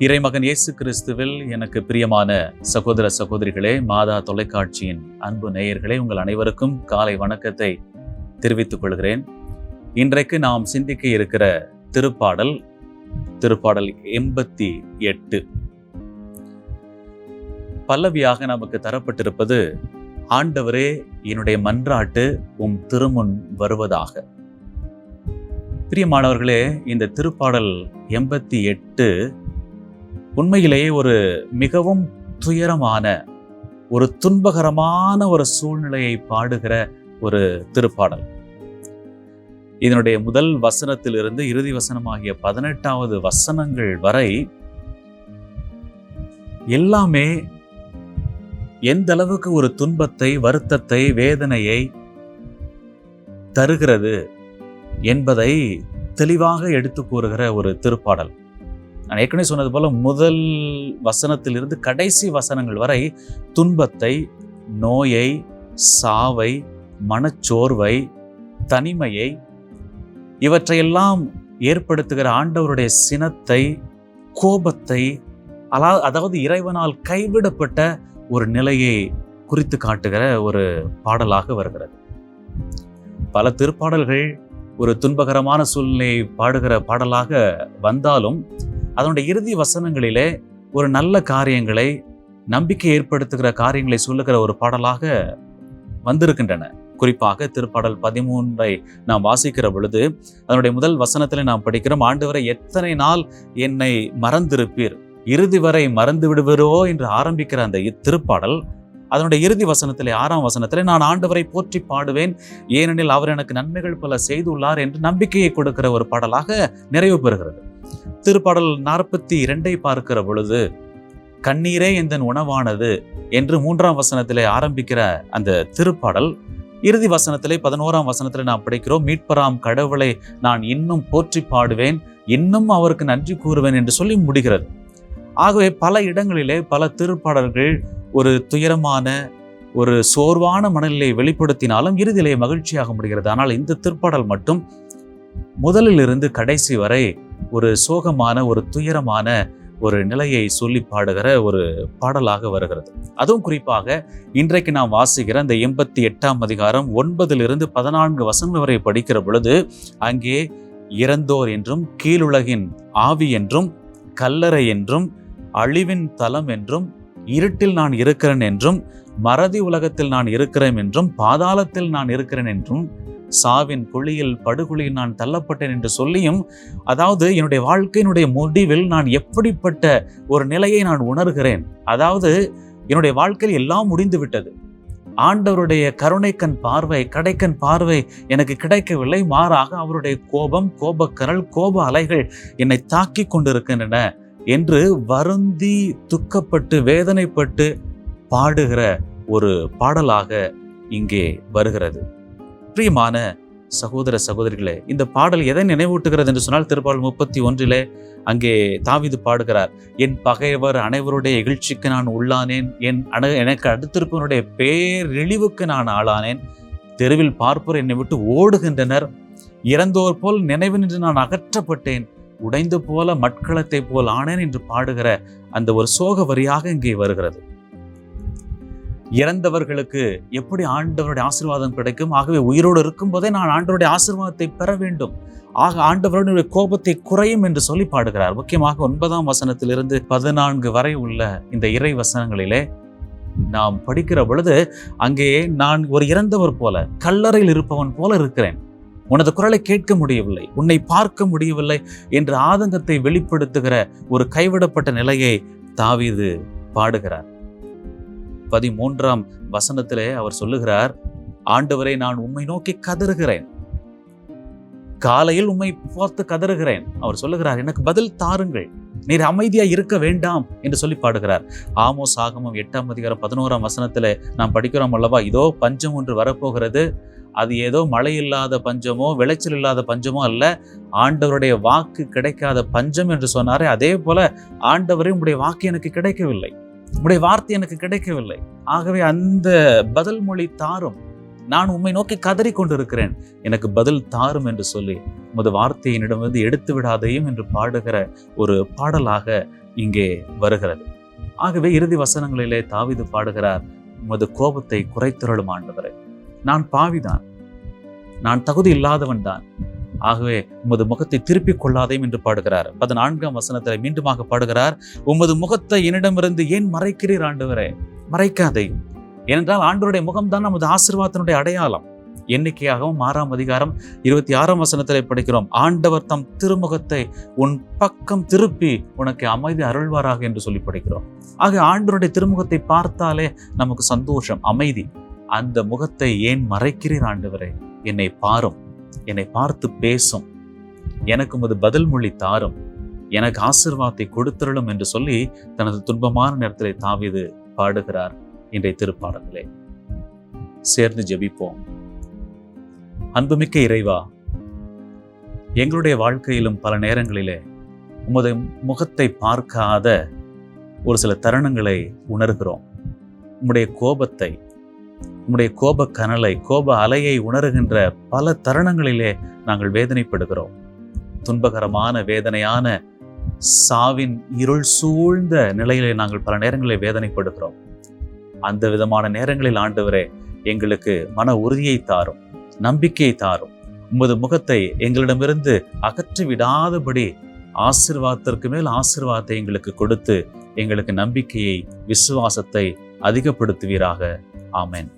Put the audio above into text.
இறைமகன் இயேசு கிறிஸ்துவில் எனக்கு பிரியமான சகோதர சகோதரிகளே மாதா தொலைக்காட்சியின் அன்பு நேயர்களே உங்கள் அனைவருக்கும் காலை வணக்கத்தை தெரிவித்துக் கொள்கிறேன். இன்றைக்கு நாம் சிந்திக்க இருக்கிற திருப்பாடல் திருப்பாடல் எண்பத்தி எட்டு. பல்லவியாக நமக்கு தரப்பட்டிருப்பது ஆண்டவரே என்னுடைய மன்றாட்டு உம் திருமுன் வருவதாக. பிரியமானவர்களே இந்த திருப்பாடல் எண்பத்தி எட்டு உண்மையிலேயே ஒரு மிகவும் துயரமான ஒரு துன்பகரமான ஒரு சூழ்நிலையை பாடுகிற ஒரு திருப்பாடல். இதனுடைய முதல் வசனத்திலிருந்து இறுதி வசனமாகிய பதினெட்டாவது வசனங்கள் வரை எல்லாமே எந்த அளவுக்கு ஒரு துன்பத்தை வருத்தத்தை வேதனையை தருகிறது என்பதை தெளிவாக எடுத்து கூறுகிற ஒரு திருப்பாடல். நான் ஏற்கனவே சொன்னது போல் முதல் வசனத்திலிருந்து கடைசி வசனங்கள் வரை துன்பத்தை நோயை சாவை மனச்சோர்வை தனிமையை இவற்றையெல்லாம் ஏற்படுத்துகிற ஆண்டவருடைய சினத்தை கோபத்தை அலா அதாவது இறைவனால் கைவிடப்பட்ட ஒரு நிலையை குறித்து காட்டுகிற ஒரு பாடலாக வருகிறது. பல திருப்பாடல்கள் ஒரு துன்பகரமான சூழ்நிலையை பாடுகிற பாடலாக வந்தாலும் அதனுடைய இறுதி வசனங்களிலே ஒரு நல்ல காரியங்களை நம்பிக்கை ஏற்படுத்துகிற காரியங்களை சொல்லுகிற ஒரு பாடலாக வந்திருக்கின்றன. குறிப்பாக திருப்பாடல் பதிமூன்றை நாம் வாசிக்கிற பொழுது அதனுடைய முதல் வசனத்தில் நாம் படிக்கிறோம் ஆண்டு வரை எத்தனை நாள் என்னை மறந்திருப்பீர்? இறுதி வரை மறந்து விடுவரோ? என்று ஆரம்பிக்கிற அந்த திருப்பாடல் அதனுடைய இறுதி வசனத்திலே ஆறாம் வசனத்திலே நான் ஆண்டவரை போற்றி பாடுவேன். ஏனெனில் அவர் எனக்கு நன்மைகள் பல செய்துள்ளார் என்று நம்பிக்கையை கொடுக்கிற ஒரு பாடலாக நிறைவு பெறுகிறது. திருப்பாடல் நாற்பத்தி இரண்டை பார்க்கிற பொழுது கண்ணீரே எந்தன் உணவானது? என்று மூன்றாம் வசனத்திலே ஆரம்பிக்கிற அந்த திருப்பாடல். இறுதி வசனத்திலே பதினோராம் வசனத்திலே நாம் படிக்கிறோம் மீட்பராம் கடவுளை நான் இன்னும் போற்றி பாடுவேன் இன்னும் அவருக்கு நன்றி கூறுவேன் என்று சொல்லி முடிகிறது. ஆகவே பல இடங்களிலே பல திருப்பாடல்கள் ஒரு துயரமான ஒரு சோர்வான மனநிலையை வெளிப்படுத்தினாலும் இறுதியிலே மகிழ்ச்சியாக முடிகிறது. ஆனால் இந்த திருப்பாடல் மட்டும் முதலில் இருந்து கடைசி வரை ஒரு சோகமான ஒரு துயரமான ஒரு நிலையை சொல்லி பாடுகிற ஒரு பாடலாக வருகிறது. அதுவும் குறிப்பாக இன்றைக்கு நாம் வாசிக்கிற அந்த எண்பத்தி எட்டாம் அதிகாரம் ஒன்பதிலிருந்து பதினான்கு வசனங்கள் வரை படிக்கிற பொழுது அங்கே இறந்தோர் என்றும் கீழுலகின் ஆவி என்றும் கல்லறை என்றும் அழிவின் தலம் என்றும் இருட்டில் நான் இருக்கிறேன் என்றும் மறதி உலகத்தில் நான் இருக்கிறேன் என்றும் பாதாளத்தில் நான் இருக்கிறேன் என்றும் சாவின் குழியில் படுகொலியில் நான் தள்ளப்பட்டேன் என்று சொல்லியும் அதாவது என்னுடைய வாழ்க்கையினுடைய முடிவில் நான் எப்படிப்பட்ட ஒரு நிலையை நான் உணர்கிறேன். அதாவது என்னுடைய வாழ்க்கையில் எல்லாம் முடிந்து விட்டது ஆண்டவருடைய கருணைக்கண் பார்வை கடைக்கண் பார்வை எனக்கு கிடைக்கவில்லை. மாறாக அவருடைய கோபம் கோபக்கரல் கோப அலைகள் என்னை தாக்கி கொண்டிருக்கின்றன என்று வருந்தி துக்கப்பட்டு வேதனைப்பட்டு பாடுகிற ஒரு பாடலாக இங்கே வருகிறது. பிரியமான சகோதர சகோதரிகளே இந்த பாடல் எதை நினைவூட்டுகிறது என்று சொன்னால் திருப்பாடல் முப்பத்தி ஒன்றிலே அங்கே தாவிது பாடுகிறார் என் பகைவர் அனைவருடைய இகழ்ச்சிக்கு நான் உள்ளானேன் என் அணு எனக்கு அடுத்திருப்பவனுடைய பேரிழிவுக்கு நான் ஆளானேன் தெருவில் பார்ப்போர் என்னை விட்டு ஓடுகின்றனர் இறந்தோர் போல் நினைவு நின்று நான் அகற்றப்பட்டேன் உடைந்து போல மட்களத்தை போல் ஆனேன் என்று பாடுகிற அந்த ஒரு சோக வரியாக இங்கே வருகிறது. இறந்தவர்களுக்கு எப்படி ஆண்டவருடைய ஆசீர்வாதம் கிடைக்கும்? ஆகவே உயிரோடு இருக்கும் போதே நான் ஆண்டவருடைய ஆசீர்வாதத்தை பெற வேண்டும். ஆக ஆண்டவருடைய கோபத்தை குறையும் என்று சொல்லி பாடுகிறார். முக்கியமாக ஒன்பதாம் வசனத்திலிருந்து பதினான்கு வரை உள்ள இந்த இறை வசனங்களிலே நாம் படிக்கிற பொழுது அங்கே நான் ஒரு இறந்தவர் போல கல்லறையில் இருப்பவன் போல இருக்கிறேன். உனது குரலை கேட்க முடியவில்லை உன்னை பார்க்க முடியவில்லை என்ற ஆதங்கத்தை வெளிப்படுத்துகிற ஒரு கைவிடப்பட்ட நிலையை தாவீது பாடுகிறார். பதிமூன்றாம் வசனத்திலே அவர் சொல்லுகிறார் ஆண்டவரை நான் உம்மை நோக்கி கதறுகிறேன். காலையில் உம்மை பார்த்து கதறுகிறேன். அவர் சொல்லுகிறார் எனக்கு பதில் தாருங்கள். நீர் அமைதியா இருக்க வேண்டாம் என்று சொல்லி பாடுகிறார். ஆமோ சாகமம் எட்டாம் அதிகாரம் பதினோராம் வசனத்துல நாம் படிக்கிறோம் அல்லவா இதோ பஞ்சம் ஒன்று வரப்போகிறது. அது ஏதோ மழை இல்லாத பஞ்சமோ விளைச்சல் இல்லாத பஞ்சமோ அல்ல. ஆண்டவருடைய வாக்கு கிடைக்காத பஞ்சம் என்று சொன்னாரே அதே போல ஆண்டவரே உங்களுடைய வாக்கு எனக்கு கிடைக்கவில்லை. உடைய வார்த்தை எனக்கு கிடைக்கவில்லை. ஆகவே அந்த பதில் மொழி தாரும். நான் உம்மை நோக்கி கதறி கொண்டிருக்கிறேன் எனக்கு பதில் தாரும் என்று சொல்லி உமது வார்த்தையை என்னிடமிருந்து எடுத்து விடாதையும் என்று பாடுகிற ஒரு பாடலாக இங்கே வருகிறது. ஆகவே இறுதி வசனங்களிலே தாவிது பாடுகிறார் உமது கோபத்தை குறைத்திரளும் ஆண்டவரே. நான் பாவிதான். நான் தகுதி இல்லாதவன் தான். ஆகவே உமது முகத்தை திருப்பிக் கொள்ளாதேயும் என்று பாடுகிறார். பதினான்காம் வசனத்தில் மீண்டுமாக பாடுகிறார் உமது முகத்தை என்னிடமிருந்து ஏன் மறைக்கிறீர் ஆண்டவரே? மறைக்காதே. ஏனென்றால் ஆண்டவருடைய முகம்தான் நமது ஆசிர்வாதத்தினுடைய அடையாளம். எண்ணிக்கையாகவும் ஆறாம் அதிகாரம் இருபத்தி ஆறாம் வசனத்தில் படிக்கிறோம் ஆண்டவர் தம் திருமுகத்தை உன் பக்கம் திருப்பி உனக்கு அமைதி அருள்வாராக என்று சொல்லி படிக்கிறோம். ஆக ஆண்டவருடைய திருமுகத்தை பார்த்தாலே நமக்கு சந்தோஷம் அமைதி. அந்த முகத்தை ஏன் மறைக்கிறீர் ஆண்டவரே? என்னை பாரும். என்னை பார்த்து பேசும். எனக்கு உமது பதில் மொழி தாரும். எனக்கு ஆசிர்வாதத்தை கொடுத்திரளும் என்று சொல்லி தனது துன்பமான நேரத்தில் தாவீது பாடுகிறார். இன்றைய திருப்பாடங்களே சேர்ந்து ஜெபிப்போம். அன்புமிக்க இறைவா எங்களுடைய வாழ்க்கையிலும் பல நேரங்களிலே உமது முகத்தை பார்க்காத ஒரு சில தருணங்களை உணர்கிறோம். உம்முடைய கோபத்தை உம்முடைய கோப கனலை கோப அலையை உணர்கின்ற பல தருணங்களிலே நாங்கள் வேதனைப்படுகிறோம். துன்பகரமான வேதனையான சாவின் இருள் சூழ்ந்த நிலையிலே நாங்கள் பல நேரங்களில் வேதனைப்படுகிறோம். அந்த விதமான நேரங்களில் ஆண்டவரே எங்களுக்கு மன உறுதியை தாரும் நம்பிக்கையை தாரும். உமது முகத்தை எங்களிடமிருந்து அகற்றி விடாதபடி ஆசிர்வாதத்திற்கு மேல் ஆசிர்வாதத்தை எங்களுக்கு கொடுத்து எங்களுக்கு நம்பிக்கையை விசுவாசத்தை அதிகப்படுத்துவீராக. ஆமேன்.